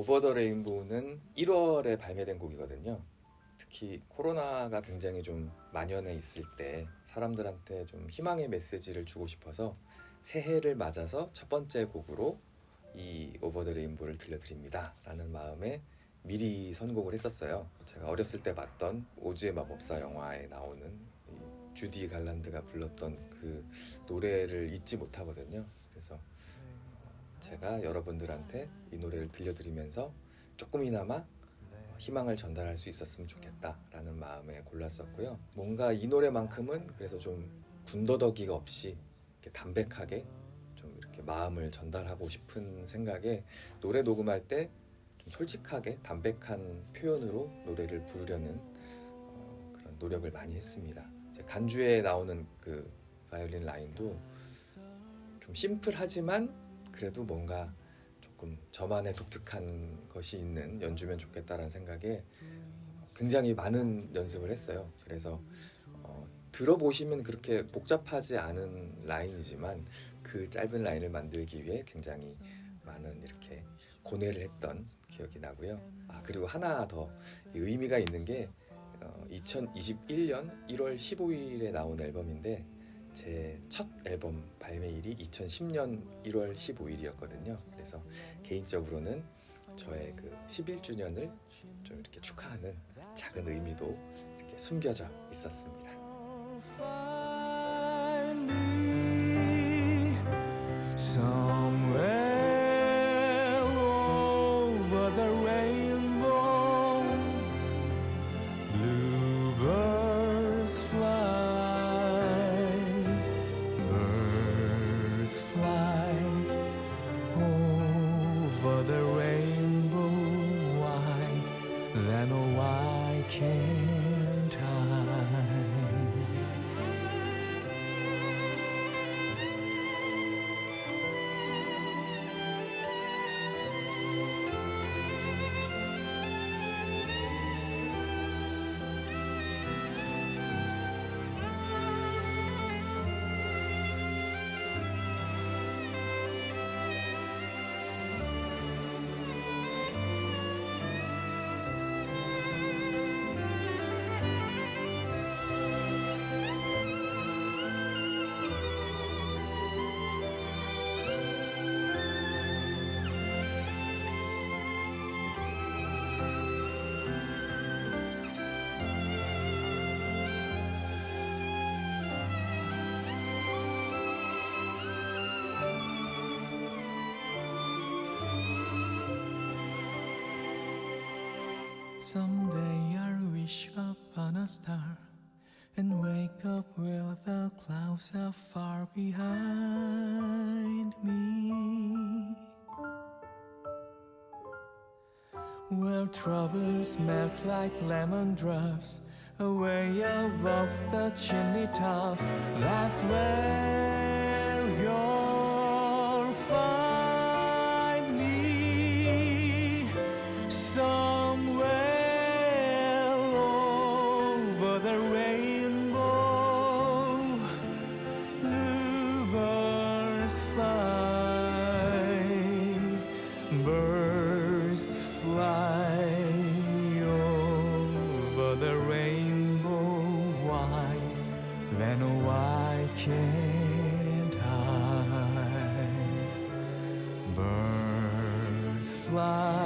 오버 더 레인보우는 1월에 발매된 곡이거든요. 특히 코로나가 굉장히 좀 만연해 있을 때 사람들한테 좀 희망의 메시지를 주고 싶어서 새해를 맞아서 첫 번째 곡으로 이 오버 더 레인보우를 들려드립니다. 라는 마음에 미리 선곡을 했었어요. 제가 어렸을 때 봤던 오즈의 마법사 영화에 나오는 이 주디 갈란드가 불렀던 그 노래를 잊지 못하거든요. 그래서 제가 여러분들한테 이 노래를 들려드리면서 조금이나마 희망을 전달할 수 있었으면 좋겠다라는 마음에 골랐었고요. 뭔가 이 노래만큼은 그래서 좀 군더더기가 없이 담백하게 좀 이렇게 마음을 전달하고 싶은 생각에 노래 녹음할 때 좀 솔직하게 담백한 표현으로 노래를 부르려는 어, 그런 노력을 많이 했습니다. 간주에 나오는 그 바이올린 라인도 좀 심플하지만 그래도 뭔가 조금 저만의 독특한 것이 있는 연주면 좋겠다라는 생각에 굉장히 많은 연습을 했어요. 그래서 어, 들어보시면 그렇게 복잡하지 않은 라인이지만 그 짧은 라인을 만들기 위해 굉장히 많은 이렇게 고뇌를 했던 기억이 나고요. 아 그리고 하나 더 의미가 있는 게 어, 2021년 1월 15일에 나온 앨범인데 제 첫 앨범 발매일이 2010년 1월 15일이었거든요. 그래서 개인적으로는 저의 그 11주년을 좀 이렇게 축하하는 작은 의미도 이렇게 숨겨져 있었습니다. Somewhere then, oh, why can't Someday I'll wish upon a star and wake up where the clouds are far behind me. Where troubles melt like lemon drops away above the chimney tops. That's where can't I? Birds fly